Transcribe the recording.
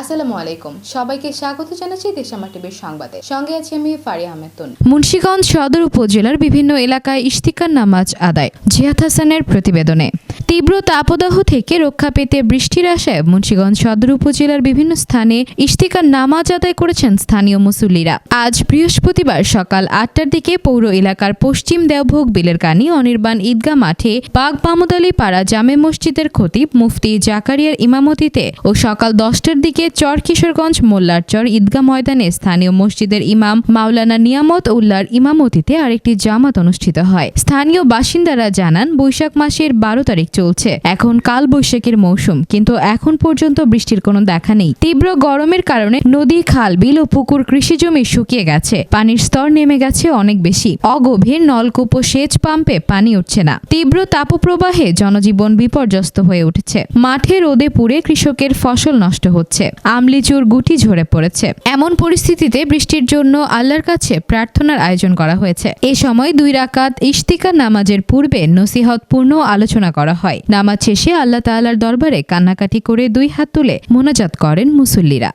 আসসালামু আলাইকুম। সবাইকে স্বাগত জানাচ্ছি দেশামা টিভির সংবাদে। সঙ্গে আছি আমি ফারি আহমেদ তনু। মুন্সিগঞ্জ সদর উপজেলার বিভিন্ন এলাকায় ইশতিকার নামাজ আদায়, জিয়াদ হাসানের প্রতিবেদনে। তীব্র তাপদাহ থেকে রক্ষা পেতে বৃষ্টির আশায় মুন্সিগঞ্জ সদর উপজেলার বিভিন্ন স্থানে ইশতিকার নামাজ আদায় করেছেন স্থানীয় মুসল্লিরা। আজ বৃহস্পতিবার সকাল আটটার দিকে পৌর এলাকার পশ্চিম দেওভোগ বিলের কানি অনির্বাণ ঈদগাহ মাঠে বাগ মামুদালি পাড়া জামে মসজিদের খতিব মুফতি জাকারিয়ার ইমামতিতে ও সকাল দশটার দিকে চর কিশোরগঞ্জ মোল্লারচর ঈদগাহ ময়দানে স্থানীয় মসজিদের ইমাম মাওলানা নিয়ামত উল্লার ইমামতিতে আরেকটি জামাত অনুষ্ঠিত হয়। স্থানীয় বাসিন্দারা জানান, বৈশাখ মাসের বারো তারিখ চলছে। এখন কাল বৈশাখের মৌসুম, কিন্তু এখন পর্যন্ত বৃষ্টির কোনো দেখা নেই। তীব্র গরমের কারণে নদী, খাল, বিল ও পুকুর কৃষিজমি শুকিয়ে গেছে। পানির স্তর নেমে গেছে অনেক বেশি। অগভীর নলকূপ ও সেচ পাম্পে পানি উঠছে না। তীব্র তাপপ্রবাহে জনজীবন বিপর্যস্ত হয়ে উঠেছে। মাঠে রোদে পুড়ে কৃষকের ফসল নষ্ট হচ্ছে। আমলিচুর গুটি ঝরে পড়েছে। এমন পরিস্থিতিতে বৃষ্টির জন্য আল্লাহর কাছে প্রার্থনার আয়োজন করা হয়েছে। এ সময় দুই রাকাত ইশতিকা নামাজের পূর্বে নসিহতপূর্ণ আলোচনা করা হয়। নামাজ শেষে আল্লাহ তাল্লার দরবারে কান্নাকাটি করে দুই হাত তুলে মোনাজাত করেন মুসল্লিরা।